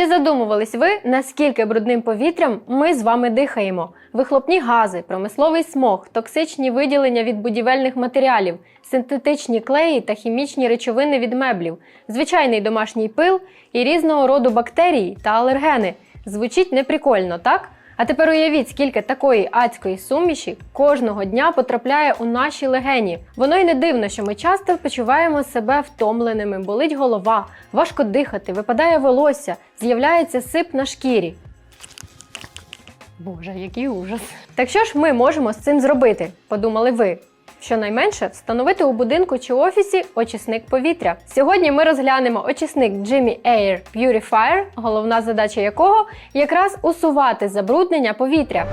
Чи задумувались ви, наскільки брудним повітрям ми з вами дихаємо? Вихлопні гази, промисловий смог, токсичні виділення від будівельних матеріалів, синтетичні клеї та хімічні речовини від меблів, звичайний домашній пил і різного роду бактерії та алергени. Звучить неприкольно, так? А тепер уявіть, скільки такої адської суміші кожного дня потрапляє у наші легені. Воно й не дивно, що ми часто почуваємо себе втомленими, болить голова, важко дихати, випадає волосся, з'являється сип на шкірі. Боже, який ужас. Так що ж ми можемо з цим зробити? Подумали ви. Щонайменше встановити у будинку чи офісі очисник повітря. Сьогодні ми розглянемо очисник Jimmy Air Purifier, головна задача якого якраз усувати забруднення повітря.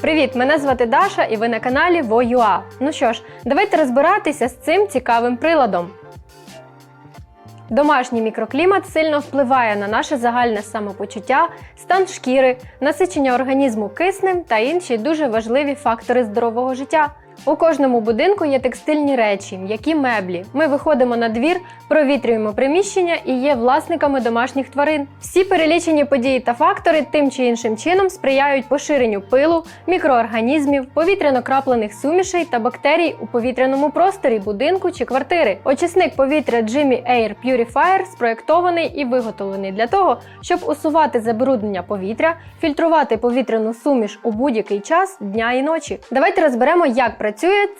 Привіт, мене звати Даша і ви на каналі Voua. Ну що ж, давайте розбиратися з цим цікавим приладом. Домашній мікроклімат сильно впливає на наше загальне самопочуття, стан шкіри, насичення організму киснем та інші дуже важливі фактори здорового життя. У кожному будинку є текстильні речі, м'які меблі. Ми виходимо на двір, провітрюємо приміщення і є власниками домашніх тварин. Всі перелічені події та фактори тим чи іншим чином сприяють поширенню пилу, мікроорганізмів, повітряно-краплених сумішей та бактерій у повітряному просторі будинку чи квартири. Очисник повітря Jimmy Air Purifier спроєктований і виготовлений для того, щоб усувати забруднення повітря, фільтрувати повітряну суміш у будь-який час дня і ночі. Давайте розберемо, як працює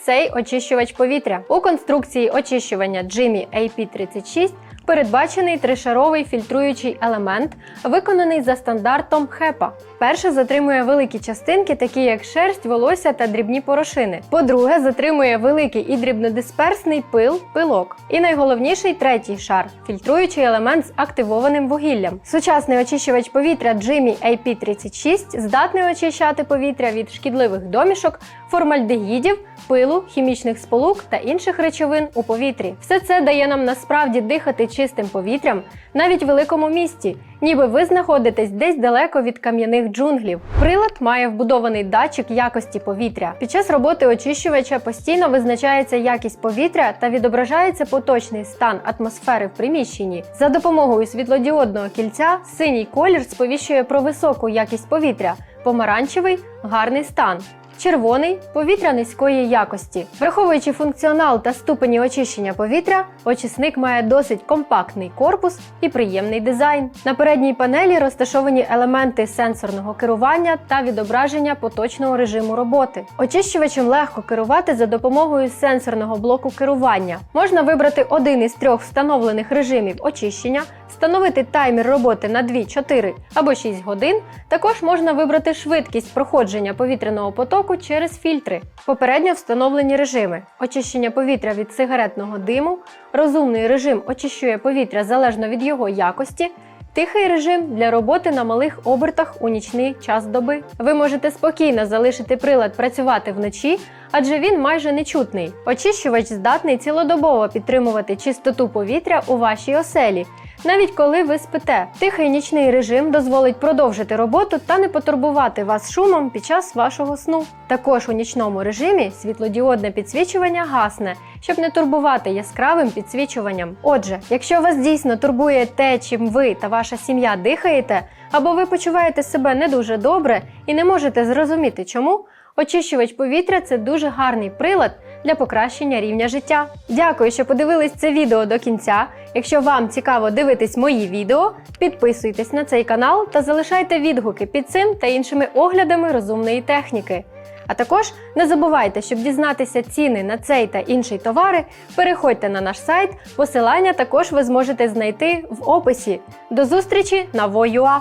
цей очищувач повітря. У конструкції очищування Jimmy AP36 передбачений тришаровий фільтруючий елемент, виконаний за стандартом ХЕПА. Перше затримує великі частинки, такі як шерсть, волосся та дрібні порошини. По-друге, затримує великий і дрібнодисперсний пил, пилок. І найголовніший третій шар фільтруючий елемент з активованим вугіллям. Сучасний очищувач повітря Jimmy AP36 здатний очищати повітря від шкідливих домішок, формальдегідів, пилу, хімічних сполук та інших речовин у повітрі. Все це дає нам насправді дихати чистим повітрям навіть в великому місті, ніби ви знаходитесь десь далеко від кам'яних джунглів. Прилад має вбудований датчик якості повітря. Під час роботи очищувача постійно визначається якість повітря та відображається поточний стан атмосфери в приміщенні. За допомогою світлодіодного кільця синій колір сповіщує про високу якість повітря, помаранчевий гарний стан. Червоний повітря низької якості. Враховуючи функціонал та ступені очищення повітря, очисник має досить компактний корпус і приємний дизайн. На передній панелі розташовані елементи сенсорного керування та відображення поточного режиму роботи. Очищувачем легко керувати за допомогою сенсорного блоку керування. Можна вибрати один із трьох встановлених режимів очищення, встановити таймер роботи на 2, 4 або 6 годин. Також можна вибрати швидкість проходження повітряного потоку через фільтри. Попередньо встановлені режими: очищення повітря від сигаретного диму, розумний режим очищує повітря залежно від його якості. Тихий режим для роботи на малих обертах у нічний час доби. Ви можете спокійно залишити прилад працювати вночі, адже він майже нечутний. Очищувач здатний цілодобово підтримувати чистоту повітря у вашій оселі. Навіть коли ви спите, тихий нічний режим дозволить продовжити роботу та не потурбувати вас шумом під час вашого сну. Також у нічному режимі світлодіодне підсвічування гасне, щоб не турбувати яскравим підсвічуванням. Отже, якщо вас дійсно турбує те, чим ви та ваша сім'я дихаєте, або ви почуваєте себе не дуже добре і не можете зрозуміти чому. Очищувач повітря це дуже гарний прилад для покращення рівня життя. Дякую, що подивились це відео до кінця. Якщо вам цікаво дивитись мої відео, підписуйтесь на цей канал та залишайте відгуки під цим та іншими оглядами розумної техніки. А також не забувайте, щоб дізнатися ціни на цей та інший товари, переходьте на наш сайт. Посилання також ви зможете знайти в описі. До зустрічі на Voua!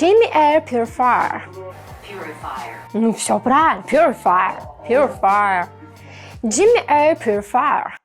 Jimmy Air Purifier. Purifier. Ну все правильно, Purifier. Purifier. Jimmy Air Purifier.